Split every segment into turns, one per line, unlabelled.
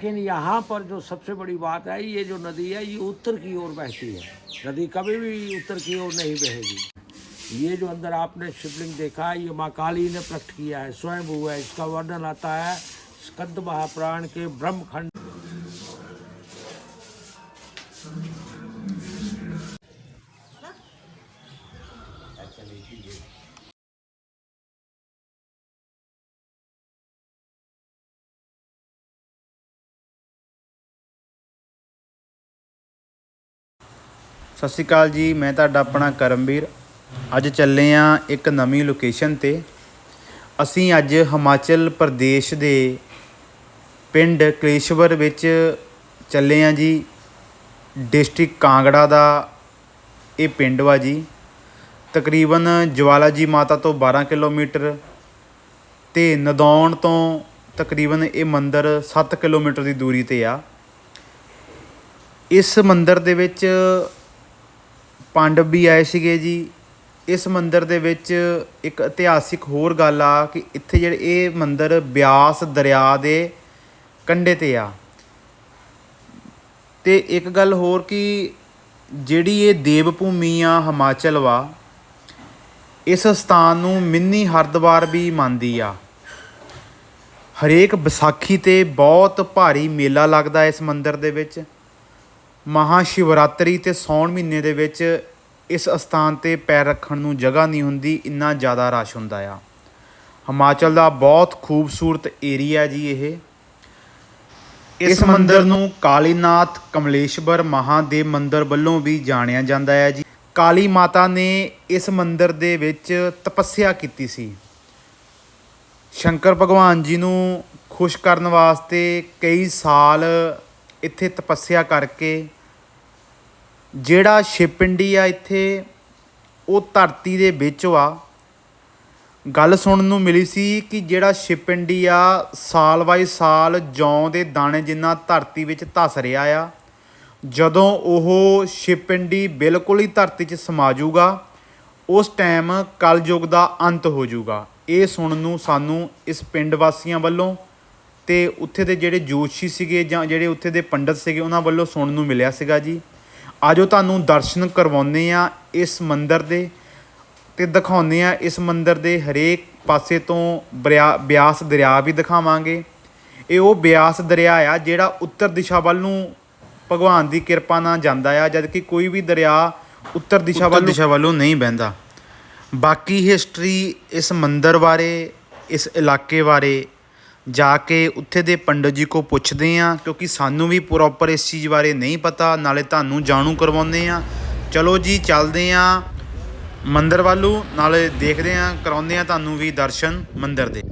लेकिन यहाँ पर जो सबसे बड़ी बात है, ये जो नदी है, ये उत्तर की ओर बहती है। नदी कभी भी उत्तर की ओर नहीं बहेगी। ये जो अंदर आपने शिवलिंग देखा, ये माँ काली ने प्रकट किया है, स्वयं हुआ है। इसका वर्णन आता है स्कंद महापुराण के ब्रह्मखंड।
ਸਤਿ ਸ਼੍ਰੀ ਅਕਾਲ ਜੀ, ਮੈਂ ਤੁਹਾਡਾ ਆਪਣਾ ਕਰਮਵੀਰ। ਅੱਜ ਚੱਲੇ ਆ ਇੱਕ ਨਵੀਂ ਲੋਕੇਸ਼ਨ ਤੇ। ਅਸੀਂ ਅੱਜ ਹਿਮਾਚਲ ਪ੍ਰਦੇਸ਼ ਦੇ ਪਿੰਡ ਕਲੇਸ਼ਵਰ ਵਿੱਚ ਚੱਲੇ ਆ ਜੀ। ਡਿਸਟ੍ਰਿਕਟ ਕਾਂਗੜਾ ਦਾ ਇਹ ਪਿੰਡ ਵਾ ਜੀ। ਤਕਰੀਬਨ ਜਵਾਲਾ ਜੀ ਮਾਤਾ ਤੋਂ 12 ਕਿਲੋਮੀਟਰ ਤੇ ਨਦੌਣ ਤੋਂ ਤਕਰੀਬਨ ਇਹ ਮੰਦਿਰ 7 ਕਿਲੋਮੀਟਰ ਦੀ ਦੂਰੀ ਤੇ ਆ। ਇਸ ਮੰਦਿਰ ਦੇ ਵਿੱਚ ਪਾਂਡਵ ਵੀ ਆਏ ਸੀਗੇ ਜੀ। ਇਸ ਮੰਦਿਰ ਦੇ ਵਿੱਚ ਇੱਕ ਇਤਿਹਾਸਿਕ ਹੋਰ ਗੱਲ ਆ ਕਿ ਇੱਥੇ ਜਿਹੜੇ ਇਹ ਮੰਦਿਰ ਬਿਆਸ ਦਰਿਆ ਦੇ ਕੰਢੇ ਤੇ ਆ। ਤੇ ਇੱਕ ਗੱਲ ਹੋਰ ਕਿ ਜਿਹੜੀ ਇਹ ਦੇਵ ਭੂਮੀ ਆ ਹਿਮਾਚਲ ਵਾ, ਇਸ ਸਥਾਨ ਨੂੰ ਮਿੰਨੀ ਹਰਿਦੁਆਰ ਵੀ ਮੰਨਦੀ ਆ। ਹਰੇਕ ਵਿਸਾਖੀ ਤੇ ਬਹੁਤ ਭਾਰੀ ਮੇਲਾ ਲੱਗਦਾ ਇਸ ਮੰਦਿਰ ਦੇ ਵਿੱਚ। ਮਹਾ ਸ਼ਿਵਰਾਤਰੀ ਤੇ ਸੌਣ ਮਹੀਨੇ ਦੇ ਵਿੱਚ ਇਸ ਅਸਥਾਨ ਤੇ ਪੈਰ ਰੱਖਣ ਨੂੰ ਜਗ੍ਹਾ ਨਹੀਂ ਹੁੰਦੀ ਇੰਨਾ ਜ਼ਿਆਦਾ ਰਸ਼ ਹੁੰਦਾ ਆ। ਹਿਮਾਚਲ ਦਾ ਬਹੁਤ ਖੂਬਸੂਰਤ ਏਰੀਆ ਜੀ ਇਹ। ਇਸ ਮੰਦਿਰ ਨੂੰ ਕਾਲੀਨਾਥ ਕਮਲੇਸ਼ਵਰ ਮਹਾਦੇਵ ਮੰਦਿਰ ਵੱਲੋਂ ਵੀ ਜਾਣਿਆ ਜਾਂਦਾ ਹੈ ਜੀ। ਕਾਲੀ ਮਾਤਾ ਨੇ ਇਸ ਮੰਦਿਰ ਦੇ ਵਿੱਚ ਤਪੱਸਿਆ ਕੀਤੀ ਸੀ। ਸ਼ੰਕਰ ਭਗਵਾਨ ਜੀ ਨੂੰ ਖੁਸ਼ ਕਰਨ ਵਾਸਤੇ ਕਈ ਸਾਲ ਇੱਥੇ ਤਪੱਸਿਆ ਕਰਕੇ ਜਿਹੜਾ ਸ਼ਿਵਪਿੰਡੀ ਆ ਇੱਥੇ, ਉਹ ਧਰਤੀ ਦੇ ਵਿੱਚ ਆ। ਗੱਲ ਸੁਣਨ ਨੂੰ ਮਿਲੀ ਸੀ ਕਿ ਜਿਹੜਾ ਸ਼ਿਵਪਿੰਡੀ ਆ, ਸਾਲ ਬਾਈ ਸਾਲ ਜੌਂ ਦੇ ਦਾਣੇ ਜਿੰਨਾ ਧਰਤੀ ਵਿੱਚ ਧਸ ਰਿਹਾ ਆ, ਜਦੋਂ ਉਹ ਸ਼ਿਵਪਿੰਡੀ ਬਿਲਕੁਲ ਹੀ ਧਰਤੀ 'ਚ ਸਮਾ ਜਾਊਗਾ ਉਸ ਟਾਈਮ ਕਲਯੁਗ ਦਾ ਅੰਤ ਹੋ ਜਾਊਗਾ ਇਹ ਸੁਣਨ ਨੂੰ ਸਾਨੂੰ ਇਸ ਪਿੰਡ ਵਾਸੀਆਂ ਵੱਲੋਂ ਤੇ ਉੱਥੇ ਦੇ ਜਿਹੜੇ ਜੋਤਸ਼ੀ ਸੀਗੇ ਜਾਂ ਜਿਹੜੇ ਉੱਥੇ ਦੇ ਪੰਡਤ ਸੀਗੇ ਉਹਨਾਂ ਵੱਲੋਂ ਸੁਣਨ ਨੂੰ ਮਿਲਿਆ ਸੀਗਾ ਜੀ। ਆਜੋ ਤੁਹਾਨੂੰ ਦਰਸ਼ਨ ਕਰਵਾਉਂਦੇ ਆ ਇਸ ਮੰਦਿਰ ਦੇ ਤੇ ਦਿਖਾਉਂਦੇ ਆ ਇਸ ਮੰਦਿਰ ਦੇ ਹਰੇਕ ਪਾਸੇ ਤੋਂ ਬਿਆਸ ਦਰਿਆ ਵੀ ਦਿਖਾਵਾਂਗੇ। ਇਹ ਉਹ ਬਿਆਸ ਦਰਿਆ ਆ ਜਿਹੜਾ ਉੱਤਰ ਦਿਸ਼ਾ ਵੱਲ ਨੂੰ ਭਗਵਾਨ ਦੀ ਕਿਰਪਾ ਨਾਲ ਜਾਂਦਾ ਆ ਜਦ ਕਿ ਕੋਈ ਵੀ ਦਰਿਆ ਉੱਤਰ ਦਿਸ਼ਾ ਵੱਲ ਦਿਸ਼ਾ ਵੱਲੋਂ ਨਹੀਂ ਵਹਿੰਦਾ ਬਾਕੀ ਹਿਸਟਰੀ ਇਸ ਮੰਦਿਰ ਬਾਰੇ ਇਸ ਇਲਾਕੇ ਬਾਰੇ ਜਾ ਕੇ ਉੱਥੇ ਦੇ ਪੰਡਤ ਜੀ ਕੋ ਪੁੱਛਦੇ ਹਾਂ ਕਿਉਂਕਿ ਸਾਨੂੰ ਵੀ ਪ੍ਰੋਪਰ ਇਸ ਚੀਜ਼ ਬਾਰੇ ਨਹੀਂ ਪਤਾ, ਨਾਲੇ ਤੁਹਾਨੂੰ ਜਾਣੂ ਕਰਵਾਉਂਦੇ ਹਾਂ ਚਲੋ ਜੀ, ਚੱਲਦੇ ਹਾਂ ਮੰਦਿਰ ਵੱਲੋਂ ਨਾਲੇ ਦੇਖਦੇ ਹਾਂ ਕਰਾਉਂਦੇ ਹਾਂ ਤੁਹਾਨੂੰ ਵੀ ਦਰਸ਼ਨ ਮੰਦਿਰ ਦੇ।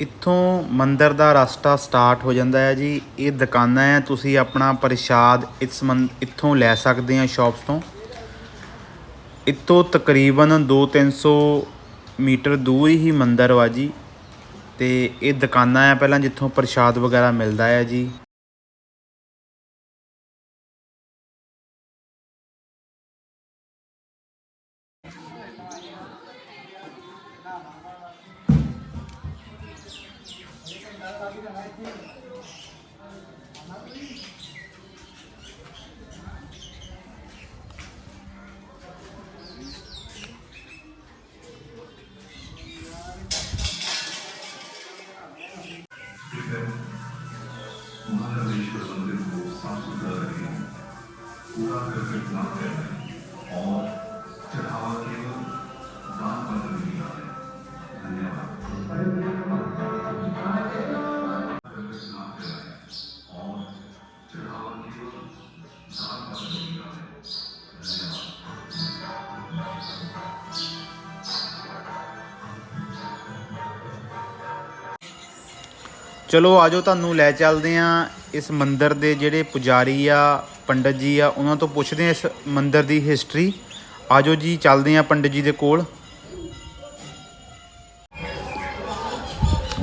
ਇੱਥੋਂ ਮੰਦਿਰ ਦਾ ਰਸਤਾ ਸਟਾਰਟ ਹੋ ਜਾਂਦਾ ਹੈ ਜੀ। ਇਹ ਦੁਕਾਨਾਂ ਹੈ, ਤੁਸੀਂ ਆਪਣਾ ਪ੍ਰਸ਼ਾਦ ਇਸ ਮੰ ਇੱਥੋਂ ਲੈ ਸਕਦੇ ਆ ਸ਼ਾਪਸ ਤੋਂ। ਇੱਥੋਂ ਤਕਰੀਬਨ 2-300 ਮੀਟਰ ਦੂਰ ਹੀ ਮੰਦਿਰ ਵਾ ਜੀ। ਤੇ ਇਹ ਦੁਕਾਨਾਂ ਆ ਪਹਿਲਾਂ ਜਿੱਥੋਂ ਪ੍ਰਸ਼ਾਦ ਵਗੈਰਾ ਮਿਲਦਾ ਹੈ ਜੀ।
possibility. Whoever is not all
ਚਲੋ ਆਜੋ ਤੁਹਾਨੂੰ ਲੈ ਚੱਲਦੇ ਆ ਇਸ ਮੰਦਿਰ ਦੇ ਜਿਹੜੇ ਪੁਜਾਰੀ ਆ ਪੰਡਤ ਜੀ ਆ ਉਹਨਾਂ ਤੋਂ ਪੁੱਛਦੇ ਆ ਇਸ ਮੰਦਿਰ ਦੀ ਹਿਸਟਰੀ ਆਜੋ ਜੀ ਚੱਲਦੇ ਆ ਪੰਡਤ ਜੀ ਦੇ ਕੋਲ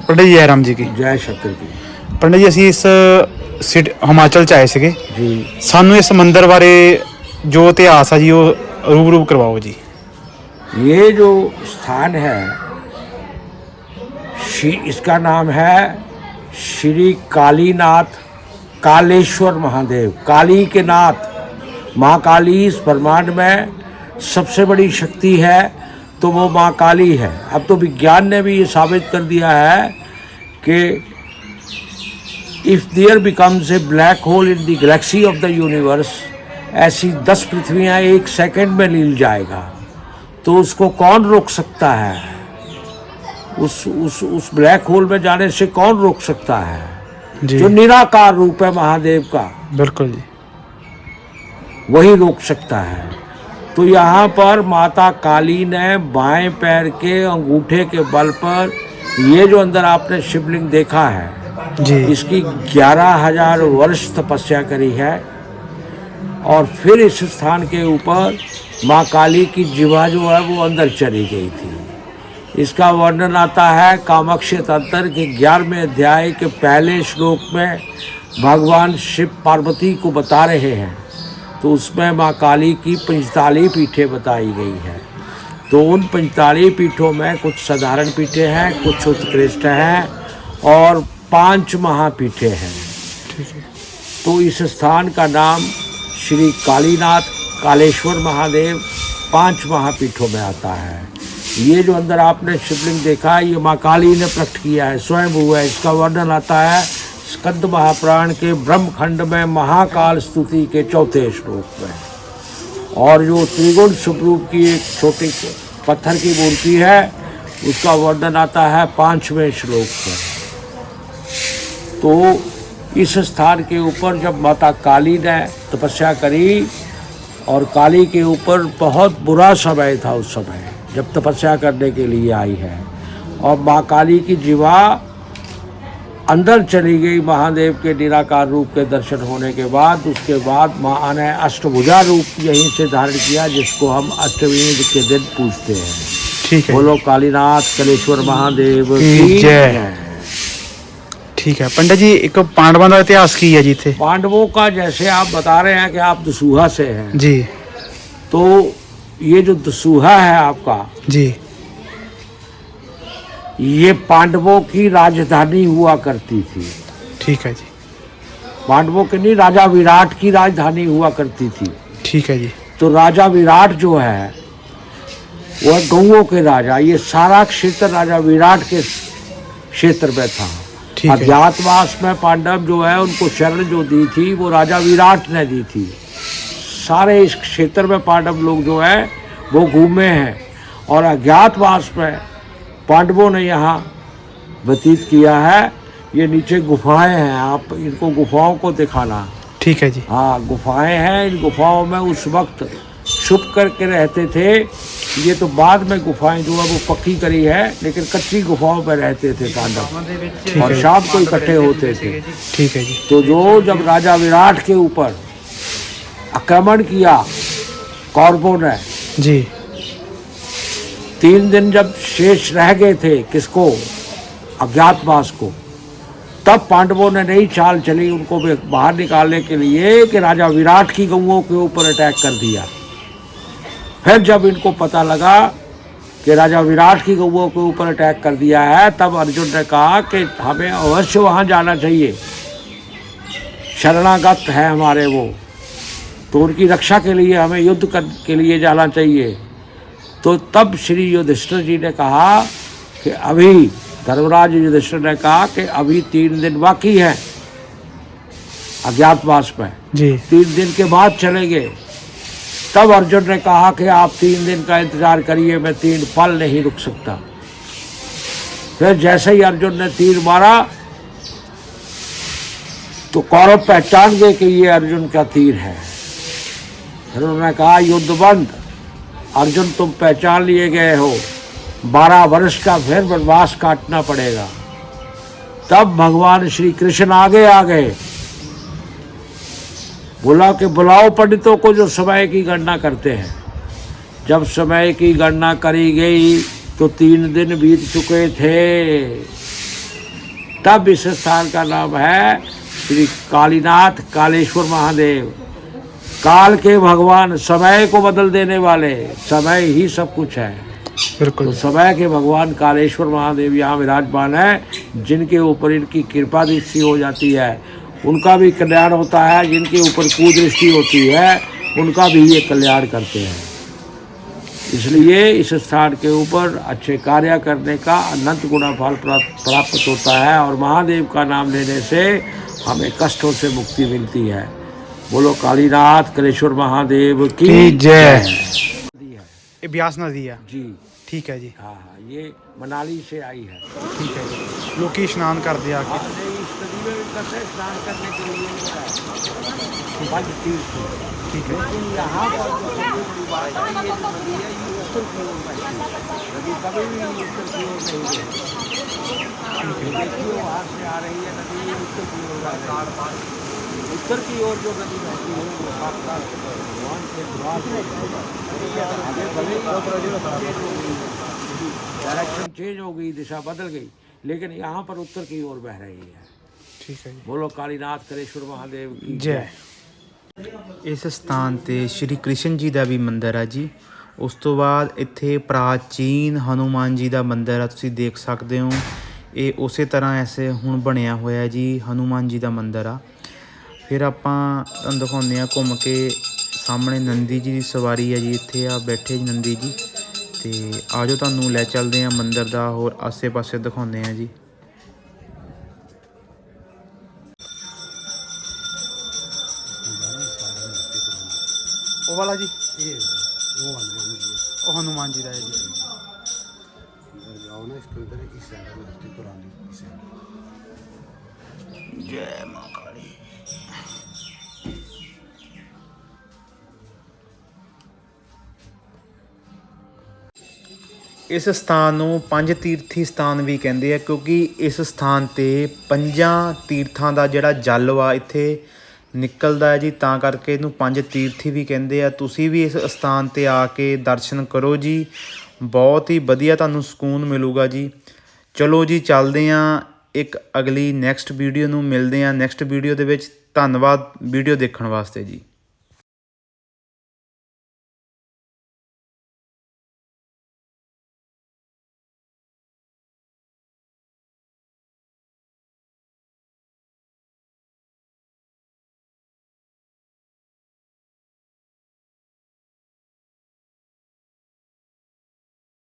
ਪੰਡਿਤ ਜੀ ਰਾਮ ਜੀ ਕੀ
जय शंकर की
ਪੰਡਿਤ ਜੀ ਅਸੀਂ ਇਸ ਸਿਟ ਹਿਮਾਚਲ ਚ ਆਏ ਸੀਗੇ
जी
ਸਾਨੂੰ ਇਸ ਮੰਦਿਰ ਬਾਰੇ ਜੋ ਇਤਿਹਾਸ ਆ ਜੀ ਉਹ ਰੂਬਰੂ ਕਰਵਾਓ ਜੀ
ये जो स्थान है शी इसका नाम है श्री कालीनाथ कालेश्वर महादेव, काली के नाथ। माँ काली इस ब्रह्मांड में सबसे बड़ी शक्ति है तो वो माँ काली है। अब तो विज्ञान ने भी ये साबित कर दिया है कि if there becomes a black hole in the galaxy of the universe ऐसी दस पृथ्वियाँ एक सेकंड में लील जाएगा तो उसको कौन रोक सकता है? उस उस उस ब्लैक होल में जाने से कौन रोक सकता है?
जी।
जो निराकार रूप है महादेव का।
बिल्कुल जी।
वही रोक सकता है। तो यहाँ पर माता काली ने बाएँ पैर के अंगूठे के बल पर ये जो अंदर आपने शिवलिंग देखा है
जी।
इसकी ग्यारह हज़ार वर्ष तपस्या करी है। और फिर इस स्थान के ऊपर माँ काली की जीवा जो है वो अंदर चली गई थी। इसका वर्णन आता है कामक्ष तंत्र के ग्यारहवें अध्याय के पहले श्लोक में भगवान शिव पार्वती को बता रहे हैं। तो उसमें माँ काली की पंचताली पीठें बताई गई है। तो उन पंचताली पीठों में कुछ साधारण पीठें हैं, कुछ उत्कृष्ट हैं और पाँच महापीठें हैं। तो इस स्थान का नाम श्री कालीनाथ कालेश्वर महादेव पाँच महापीठों में आता है। ये जो अंदर आपने शिवलिंग देखा है ये माँ काली ने प्रकट किया है, स्वयं हुआ है। इसका वर्णन आता है स्कंद महापुराण के ब्रह्मखंड में महाकाल स्तुति के चौथे श्लोक में। और जो त्रिगुण स्वरूप की एक छोटी पत्थर की मूर्ति है, उसका वर्णन आता है पाँचवें श्लोक में। तो इस स्थान के ऊपर जब माता काली ने तपस्या करी, और काली के ऊपर बहुत बुरा समय था उस समय। जब तपस्या करने के लिए आई है। और माँ काली की जीवा अंदर चली गई। महादेव के निराकार रूप के दर्शन होने के बाद उसके बाद माँ ने अष्टभुजा रूप यहीं से धारण किया जिसको हम अष्टमी के दिन पूजते हैं।
ठीक है।
बोलो कालीनाथ कलेश्वर महादेव
ठीक है। पंडित जी एक पांडवों का इतिहास की है जी थे
पांडवों का जैसे आप बता रहे हैं कि आप दसूहा से हैं।
जी।
तो ये जो दसूहा है आपका
जी।
ये पांडवों की राजधानी हुआ करती थी।
ठीक है जी।
पांडवों के नहीं राजा विराट की राजधानी हुआ करती थी।
ठीक है जी।
तो राजा विराट जो है वह गौओं के राजा ये सारा क्षेत्र राजा विराट के क्षेत्र में था। अज्ञातवास में पांडव जो है उनको शरण जो दी थी वो राजा विराट ने दी थी। सारे इस क्षेत्र में पांडव लोग जो है वो घूमे हैं। और अज्ञातवास में पांडवों ने यहाँ व्यतीत किया है ये नीचे गुफाएँ हैं आप इनको गुफाओं को दिखाना।
ठीक है जी।
हाँ गुफाएँ हैं इन गुफाओं में उस वक्त छुप करके रहते थे। ये तो बाद में गुफाएँ जो है वो पक्की करी है लेकिन कच्ची गुफाओं में रहते थे पांडव। और शाम को इकट्ठे होते थे।
ठीक है जी।
तो जो जब राजा विराट के ऊपर आक्रमण किया। कौरवों ने।
जी।
तीन दिन जब शेष रह गए थे किसको? अज्ञातवास को। तब पांडवों ने नई चाल चली उनको भी बाहर निकालने के लिए कि राजा विराट की गऊओं के ऊपर अटैक कर दिया। फिर जब इनको पता लगा कि राजा विराट की गऊओं के ऊपर अटैक कर दिया है तब अर्जुन ने कहा कि हमें अवश्य वहाँ जाना चाहिए। शरणागत है हमारे वो। तो उनकी रक्षा के लिए हमें युद्ध कर के लिए जाना चाहिए। तो तब श्री युधिष्ठिर जी ने कहा कि अभी धर्मराज युधिष्ठिर ने कहा कि अभी तीन दिन बाकी है अज्ञातवास में।
जी।
तीन दिन के बाद चलेंगे। तब अर्जुन ने कहा कि आप तीन दिन का इंतज़ार करिए मैं तीन पल नहीं रुक सकता। फिर जैसे ही अर्जुन ने तीर मारा तो कौरव पहचान गए कि ये अर्जुन का तीर है। फिर उन्होंने कहा, युद्ध बंद। अर्जुन, तुम पहचान लिए गए हो। बारह वर्ष का फिर वनवास काटना पड़ेगा। तब भगवान श्री कृष्ण आगे आ गए। बोला के बुलाओ पंडितों को जो समय की गणना करते हैं। जब समय की गणना करी गई तो तीन दिन बीत चुके थे। तब इस स्थान का नाम है श्री कालीनाथ कालेश्वर महादेव। काल के भगवान समय को बदल देने वाले समय ही सब कुछ है। तो समय के भगवान कालेश्वर महादेव यहाँ विराजमान है जिनके ऊपर इनकी कृपा दृष्टि हो जाती है। उनका भी कल्याण होता है जिनके ऊपर कुदृष्टि होती है उनका भी ये कल्याण करते हैं। इसलिए इस स्थान के ऊपर अच्छे कार्य करने का अनंत गुणा फल प्राप्त होता है और महादेव का नाम लेने से हमें कष्टों से मुक्ति मिलती है। बोलो कालीनाथ कलेश्वर महादेव की
जय।
ब्यास नदी है। जी।
ठीक है जी।
हाँ हाँ ये मनाली से आई है।
ठीक
है जी। लोग स्नान कर दिया आके। स्नान करने के लिए
ठीक है।
आ है। उत्तर की ओर जो नदी बहती है वो साक्षात भगवान के द्वार से आगे भले डायरेक्शन चेंज हो गई दिशा बदल गई लेकिन यहाँ पर उत्तर की ओर बह रही है
ਠੀਕ ਹੈ ਜੀ
बोलो कालीनाथ कलेश्वर महादेव की
ਜੈ ਇਸ ਸਥਾਨ ਤੇ ਸ਼੍ਰੀ ਕ੍ਰਿਸ਼ਨ ਜੀ ਦਾ ਵੀ ਮੰਦਿਰ ਹੈ ਜੀ ਉਸ ਤੋਂ ਬਾਅਦ ਇੱਥੇ ਪ੍ਰਾਚੀਨ ਹਨੂਮਾਨ ਜੀ ਦਾ ਮੰਦਿਰ ਆ ਤੁਸੀਂ ਦੇਖ ਸਕਦੇ ਹੋ ਇਹ ਉਸੇ ਤਰ੍ਹਾਂ ਐਸੇ ਹੁਣ ਬਣਿਆ ਹੋਇਆ ਜੀ ਹਨੂਮਾਨ ਜੀ ਦਾ ਮੰਦਿਰ ਆ ਫਿਰ ਆਪਾਂ ਤੁਹਾਨੂੰ ਦਿਖਾਉਂਦੇ ਆ ਘੁੰਮ ਕੇ ਸਾਹਮਣੇ ਨੰਦੀ ਜੀ ਦੀ ਸਵਾਰੀ ਹੈ ਜੀ ਇੱਥੇ ਆ ਬੈਠੇ ਜੀ ਨੰਦੀ ਜੀ। ਤੇ ਆਜੋ ਤੁਹਾਨੂੰ ਲੈ ਚੱਲਦੇ ਆ ਮੰਦਿਰ ਦਾ ਹੋਰ ਆਸੇ-ਪਾਸੇ ਦਿਖਾਉਂਦੇ ਆ ਜੀ। ਉਹ ਵਾਲਾ ਜੀ? ਉਹ ਹਨੂਮਾਨ ਜੀ ਦਾ ਹੈ ਜੀ। ਜੈ ਮਾਂ ਕਾਲੀ ਇਸ ਇਸ ਸਥਾਨ ਨੂੰ ਪੰਜ ਤੀਰਥੀ ਸਥਾਨ ਵੀ ਕਹਿੰਦੇ ਆ, ਕਿਉਂਕਿ ਇਸ ਸਥਾਨ ਤੇ ਪੰਜਾਂ ਤੀਰਥਾਂ ਦਾ ਜਿਹੜਾ ਜਲ ਵਾ ਇੱਥੇ ਨਿਕਲਦਾ ਹੈ ਜੀ। ਤਾਂ ਕਰਕੇ ਇਹਨੂੰ ਪੰਜ ਤੀਰਥੀ ਵੀ ਕਹਿੰਦੇ ਆ। ਤੁਸੀਂ ਵੀ ਇਸ ਸਥਾਨ ਤੇ ਆ ਕੇ ਦਰਸ਼ਨ ਕਰੋ ਜੀ। ਬਹੁਤ ਹੀ ਵਧੀਆ ਤੁਹਾਨੂੰ ਸਕੂਨ ਮਿਲੂਗਾ ਜੀ। ਚਲੋ ਜੀ, ਚੱਲਦੇ ਆ ਇੱਕ ਅਗਲੀ ਨੈਕਸਟ ਵੀਡੀਓ ਨੂੰ ਮਿਲਦੇ ਹਾਂ ਨੈਕਸਟ ਵੀਡੀਓ ਦੇ ਵਿੱਚ। ਧੰਨਵਾਦ ਵੀਡੀਓ ਦੇਖਣ ਵਾਸਤੇ ਜੀ।